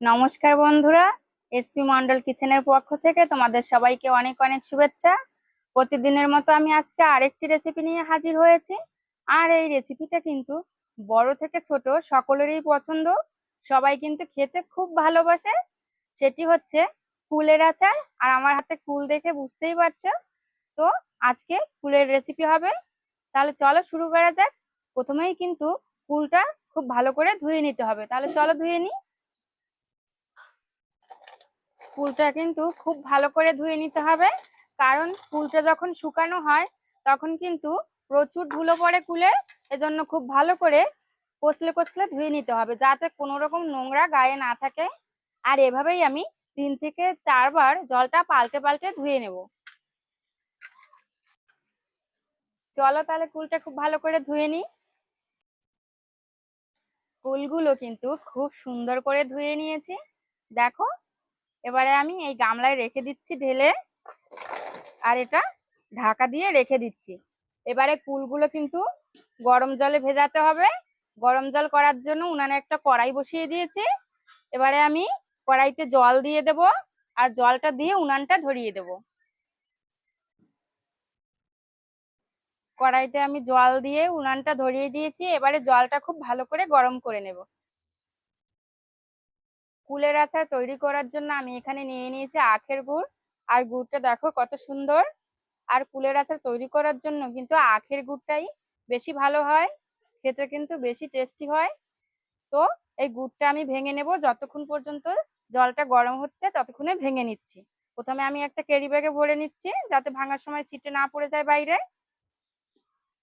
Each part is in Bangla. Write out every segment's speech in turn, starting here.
নমস্কার বন্ধুরা এসপি মন্ডল কিচেনের পক্ষ থেকে তোমাদের সবাইকে অনেক অনেক শুভেচ্ছা। প্রতিদিনের মতো আমি আজকে আরেকটি রেসিপি নিয়ে হাজির হয়েছি। আর এই রেসিপিটা কিন্তু বড় থেকে ছোট সকলেরই পছন্দ। সবাই কিন্তু খেতে খুব ভালোবাসে। সেটি হচ্ছে কুলের আচার। আর আমার হাতে কুল দেখে বুঝতেই পারছ। তো আজকে কুলের রেসিপি হবে। তাহলে চলো শুরু করা যাক। প্রথমেই কিন্তু কুলটা খুব ভালো করে ধুয়ে নিতে হবে। তাহলে চলো ধুয়ে নিই। কুলটা কিন্তু খুব ভালো করে ধুয়ে নিতে হবে। কারণ কুলটা যখন শুকানো হয়, তখন কিন্তু প্রচুর ধুলো পড়ে কুলে, এজন্য খুব ভালো করে কষলে কষলে ধুয়ে নিতে হবে, যাতে কোনো রকম নোংরা গায়ে না থাকে। আর এভাবেই আমি তিন থেকে চারবার জলটা পাল্টে পাল্টে ধুয়ে নেব। চলো তাহলে কুলটা খুব ভালো করে ধুয়ে নিই। কুলগুলো কিন্তু খুব সুন্দর করে ধুয়ে নিয়েছি। দেখো এবারে আমি এই গামলায় রেখে দিচ্ছি ঢেলে আর এটা ঢাকা দিয়ে রেখে দিচ্ছি। এবারে কুলগুলো কিন্তু গরম জলে ভেজাতে হবে। গরম জল করার জন্য উনানে একটা কড়াই বসিয়ে দিয়েছি। এবারে আমি কড়াইতে জল দিয়ে দেব আর জলটা দিয়ে উনানটা ধরিয়ে দেব। কড়াইতে আমি জল দিয়ে উনানটা ধরিয়ে দিয়েছি। এবারে জলটা খুব ভালো করে গরম করে নেব। কুলের আচার তৈরি করার জন্য আমি এখানে নিয়ে নিয়েছি আখের গুড়। আর গুড়টা দেখো কত সুন্দর। আর কুলের আচার তৈরি করার জন্য কিন্তু আখের গুড়টাই বেশি ভালো হয়, খেতে কিন্তু বেশি টেস্টি হয়। তো এই গুড়টা আমি ভেঙে নেব, যতক্ষণ পর্যন্ত জলটা গরম হচ্ছে ততক্ষণে ভেঙে নিচ্ছি। প্রথমে আমি একটা ক্যারি ব্যাগে ভরে নিচ্ছি, যাতে ভাঙার সময় সিটে না পড়ে যায় বাইরে।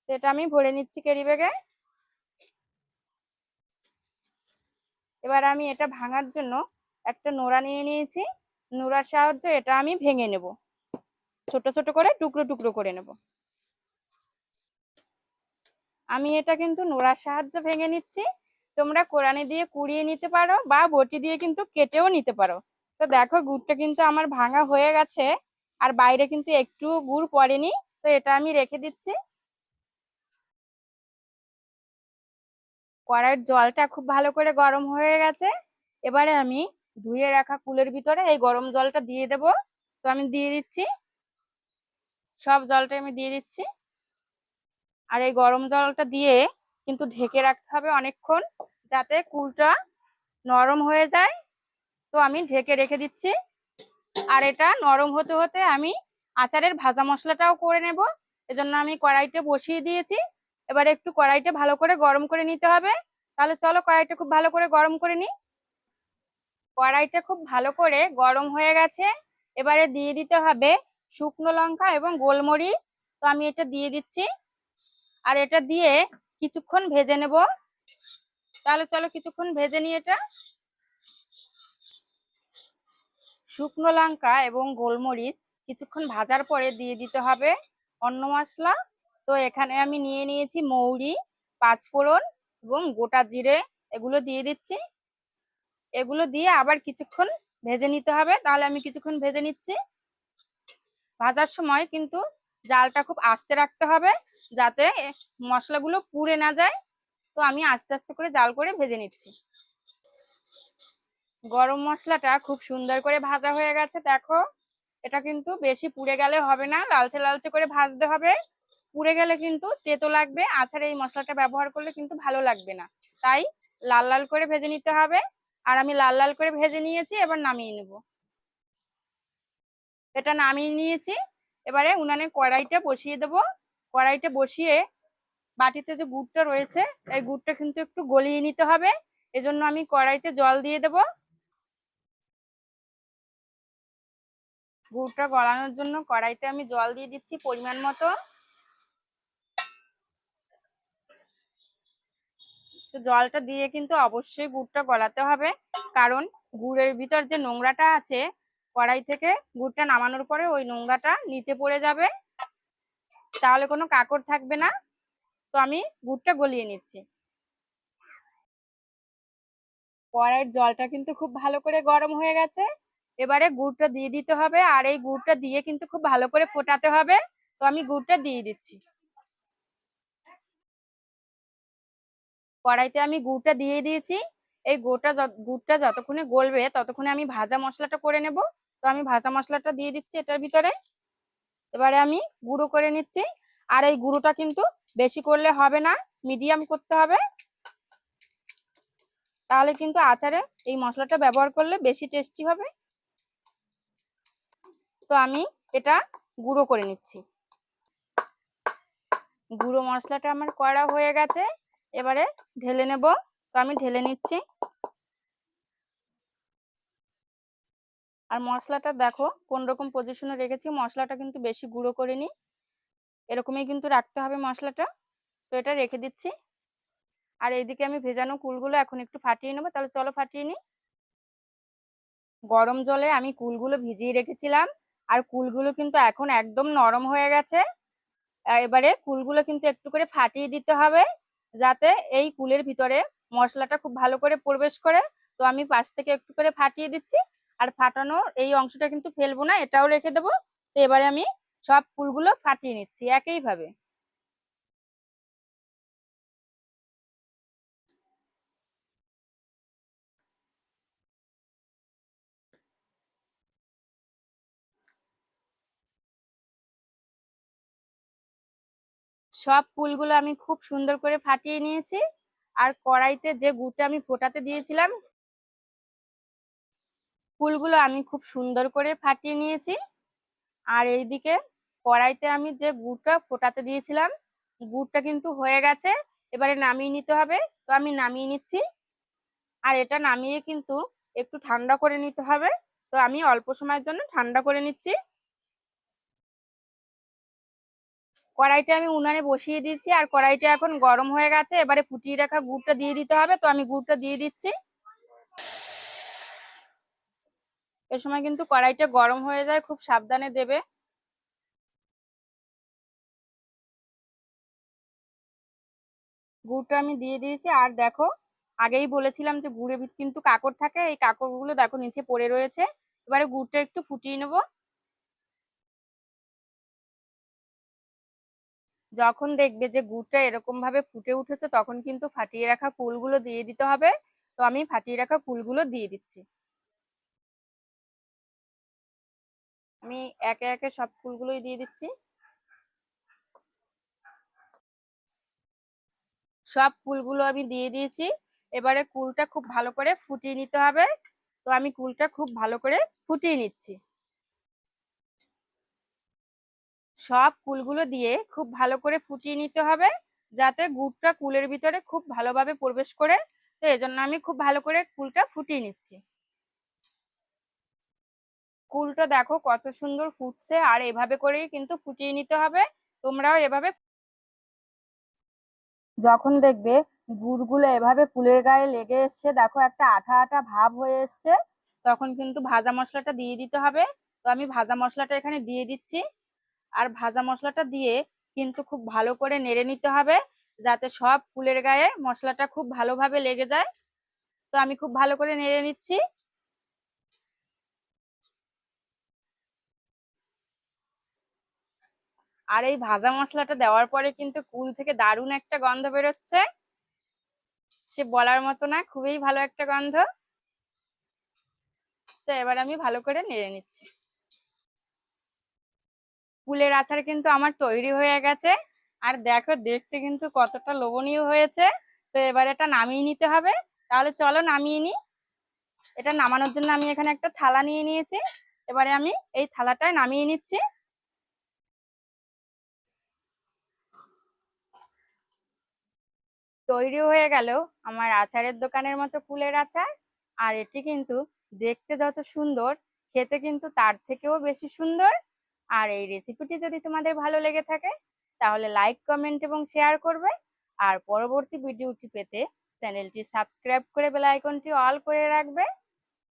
এটা আমি ভরে নিচ্ছি ক্যারি ব্যাগে। এবার আমি এটা ভাঙার জন্য একটা নোড়া নিয়ে নিয়েছি। নোড়ার সাহায্যে এটা আমি ভেঙে নেব। ছোট ছোট করে, টুকরো টুকরো করে নেব। আমি এটা কিন্তু নোড়ার সাহায্যে ভেঙে নিচ্ছি। তোমরা কোরআনে দিয়ে কুড়িয়ে নিতে পারো বা বটি দিয়ে কিন্তু কেটেও নিতে পারো। তো দেখো, গুড়টা কিন্তু আমার ভাঙা হয়ে গেছে। আর বাইরে কিন্তু একটু গুড় পড়েনি। তো এটা আমি রেখে দিচ্ছি। কড়াইয়ের জলটা খুব ভালো করে গরম হয়ে গেছে। এবারে আমি ধুয়ে রাখা কুলের ভিতরে এই গরম জলটা দিয়ে দেব। তো আমি দিয়ে দিচ্ছি। সব জলটা আমি দিয়ে দিচ্ছি। আর এই গরম জলটা দিয়ে কিন্তু ঢেকে রাখতে হবে অনেকক্ষণ যাতে কুলটা নরম হয়ে যায়। তো আমি ঢেকে রেখে দিচ্ছি। আর এটা নরম হতে হতে আমি আচারের ভাজা মশলাটাও করে নেব। এজন্য আমি কড়াইতে বসিয়ে দিয়েছি। এবার একটু কড়াইটা ভালো করে গরম করে নিতে হবে। তাহলে চলো কড়াইটা খুব ভালো করে গরম করে নিই। কড়াইটা খুব ভালো করে গরম হয়ে গেছে। এবারে দিয়ে দিতে হবে শুকনো লঙ্কা এবং গোলমরিচ। তো আমি এটা দিয়ে দিচ্ছি। আর এটা দিয়ে কিছুক্ষণ ভেজে নেব। তাহলে চলো কিছুক্ষণ ভেজে নিই এটা। শুকনো লঙ্কা এবং গোলমরিচ কিছুক্ষণ ভাজার পরে দিয়ে দিতে হবে। অন্য মশলা তো এখানে আমি নিয়ে নিয়েছি মৌরি, পাঁচফোড়ন এবং গোটা জিরে। এগুলো দিয়ে দিচ্ছি। এগুলো দিয়ে আবার কিছুক্ষণ ভেজে নিতে হবে। তাহলে আমি কিছুক্ষণ ভেজে নিচ্ছি। ভাজার সময় কিন্তু জালটা খুব আস্তে রাখতে হবে যাতে মশলাগুলো পুড়ে না যায়। তো আমি আস্তে আস্তে করে জাল করে ভেজে নিচ্ছি। গরম মশলাটা খুব সুন্দর করে ভাজা হয়ে গেছে। দেখো, এটা কিন্তু বেশি পুড়ে গেলে হবে না। লালচে লালচে করে ভাজতে হবে। পুড়ে গেলে কিন্তু তেতো লাগবে আছাড়া এই মশলাটা ব্যবহার করলে কিন্তু ভালো লাগবে না। তাই লাল লাল করে ভেজে নিতে হবে, আর আমি লাল লাল করে ভেজে নিয়েছি, এবার নামিয়ে নেব। এটা নামিয়ে নিয়েছি, এবারে উনানে কড়াইটা বসিয়ে দেব। কড়াইটা বসিয়ে বাটিতে যে গুড়টা রয়েছে, এই গুড়টা কিন্তু একটু গলিয়ে নিতে হবে, এজন্য আমি কড়াইতে জল দিয়ে দেব। গুড়টা গলানোর জন্য কড়াইতে আমি জল দিয়ে দিচ্ছি পরিমাণ মতো। তো জলটা দিয়ে কিন্তু অবশ্যই গুড়টা গলাতে হবে। কারণ গুড়ের ভিতর যে নোংরাটা আছে, কড়াই থেকে গুড়টা নামানোর পরে ওই নোংরাটা নিচে পড়ে যাবে। তাহলে কোনো কাকড় থাকবে না। তো আমি গুড়টা গলিয়ে নিচ্ছি। কড়াইয়ের জলটা কিন্তু খুব ভালো করে গরম হয়ে গেছে। এবারে গুড়টা দিয়ে দিতে হবে। আর এই গুড়টা দিয়ে কিন্তু খুব ভালো করে ফোটাতে হবে। তো আমি গুড়টা দিয়ে দিচ্ছি। কড়াইতে আমি গুড়টা দিয়ে দিয়েছি। এই গোটা গুড়টা যতক্ষণে গলবে ততক্ষণে আমি ভাজা মশলাটা করে নেব। তো আমি ভাজা মশলাটা দিয়ে দিচ্ছি এটার ভিতরে। এবারে আমি গুঁড়ো করে নিচ্ছি। আর এই গুঁড়োটা কিন্তু বেশি করলে হবে না, মিডিয়াম করতে হবে। তাহলে কিন্তু আচারে এই মশলাটা ব্যবহার করলে বেশি টেস্টি হবে। তো আমি এটা গুঁড়ো করে নিচ্ছি। গুঁড়ো মশলাটা আমার করা হয়ে গেছে। এবারে ঢেলে নেব। তো আমি ঢেলে নিচ্ছি। আর মশলাটা দেখো কোন রকম পজিশনে রেখেছি। মশলাটা কিন্তু বেশি গুঁড়ো করিনি। এরকমই কিন্তু রাখতে হবে মশলাটা। তো এটা রেখে দিচ্ছি। আর এইদিকে আমি ভেজানো কুলগুলো এখন একটু ফাটিয়ে নেব। তাহলে চলো ফাটিয়ে নিই। গরম জলে আমি কুলগুলো ভিজিয়ে রেখেছিলাম। আর কুলগুলো কিন্তু এখন একদম নরম হয়ে গেছে। এবারে কুলগুলো কিন্তু একটু করে ফাটিয়ে দিতে হবে। যাতে এই কুলের ভিতরে মশলাটা খুব ভালো করে প্রবেশ করে। তো আমি পাশ থেকে একটু করে ফাটিয়ে দিচ্ছি। আর ফাটানোর এই অংশটা কিন্তু ফেলব না, এটাও রেখে দেবো। তো এবারে আমি সব ফুলগুলো ফাটিয়ে নিচ্ছি একইভাবে। সব ফুলগুলো আমি খুব সুন্দর করে ফাটিয়ে নিয়েছি। আর কড়াইতে যে গুড়টা আমি ফোটাতে দিয়েছিলাম, ফুলগুলো আমি খুব সুন্দর করে ফাটিয়ে নিয়েছি। আর এইদিকে কড়াইতে আমি যে গুড়টা ফোটাতে দিয়েছিলাম, গুড়টা কিন্তু হয়ে গেছে, এবারে নামিয়ে নিতে হবে। তো আমি নামিয়ে নিচ্ছি। আর এটা নামিয়ে কিন্তু একটু ঠান্ডা করে নিতে হবে। তো আমি অল্প সময়ের জন্য ঠান্ডা করে নিচ্ছি। কড়াইটা আমি উনানে বসিয়ে দিচ্ছি আর কড়াইটা এখন গরম হয়ে গেছে। এবারে ফুটিয়ে রাখা গুড়টা দিয়ে দিতে হবে। তো আমি গুড়টা দিয়ে দিচ্ছি। এ সময় কিন্তু কড়াইটা গরম হয়ে যায়, খুব সাবধানে দেবে। গুড়টা আমি দিয়ে দিয়েছি। আর দেখো, আগেই বলেছিলাম যে ভিত কিন্তু কাকড় থাকে। এই কাকড়গুলো দেখো নিচে পড়ে রয়েছে। এবারে গুড়টা একটু ফুটিয়ে নেব। যখন দেখবে যে গুড়টা এরকম ভাবে ফুটে উঠেছে, তখন কিন্তু ফাটিয়ে রাখা কুলগুলো দিয়ে দিতে হবে। তো আমি ফাটিয়ে রাখা কুলগুলো দিয়ে দিচ্ছি। আমি একে একে সব ফুলগুলোই দিয়ে দিচ্ছি। সব কুলগুলো আমি দিয়ে দিয়েছি। এবারে কুলটা খুব ভালো করে ফুটিয়ে নিতে হবে। তো আমি কুলটা খুব ভালো করে ফুটিয়ে নিচ্ছি। সব কুলগুলো দিয়ে খুব ভালো করে ফুটিয়ে নিতে হবে, যাতে গুড়টা কুলের ভিতরে খুব ভালোভাবে প্রবেশ করে। তো এজন্য আমি খুব ভালো করে কুলটা ফুটিয়ে নিচ্ছি। কুলটা দেখো কত সুন্দর ফুটছে, আর এভাবে করেই কিন্তু ফুটিয়ে নিতে হবে। তোমরাও এভাবে যখন দেখবে গুড়গুলো এভাবে কুলের গায়ে লেগে এসছে, দেখো একটা আঠা আঠা ভাব হয়ে এসছে, তখন কিন্তু ভাজা মশলাটা দিয়ে দিতে হবে। তো আমি ভাজা মশলাটা এখানে দিয়ে দিচ্ছি। আর ভাজা মশলাটা দিয়ে কিন্তু খুব ভালো করে নেড়ে নিতে হবে যাতে সব ফুলের গায়ে মশলাটা খুব ভালোভাবে লেগে যায়। তো আমি খুব ভালো করে নেড়ে নিচ্ছি। আর এই ভাজা মশলাটা দেওয়ার পরে কিন্তু কুল থেকে দারুণ একটা গন্ধ বেরোচ্ছে। সে বলার মতো না, খুবই ভালো একটা গন্ধ। তো এবার আমি ভালো করে নেড়ে নিচ্ছি। কুলের আচার কিন্তু আমার তৈরি হয়ে গেছে। আর দেখো, দেখতে কিন্তু কতটা লোভনীয় হয়েছে। তো এবার এটা নামিয়ে নিতে হবে। তাহলে চলো নামিয়ে নি এটা নামানোর জন্য আমি এখানে একটা থালা নিয়ে নিয়েছি। এবারে আমি এই থালাটায় নামিয়ে নিচ্ছি। তৈরি হয়ে গেল আমার আচারের দোকানের মতো ফুলের আচার। আর এটি কিন্তু দেখতে যত সুন্দর, খেতে কিন্তু তার থেকেও বেশি সুন্দর। আর এই রেসিপিটি যদি তোমাদের ভালো লেগে থাকে, তাহলে লাইক কমেন্ট এবং শেয়ার করবে। আর পরবর্তী ভিডিওটি পেতে চ্যানেলটি সাবস্ক্রাইব করে বেল আইকনটি অল করে রাখবে।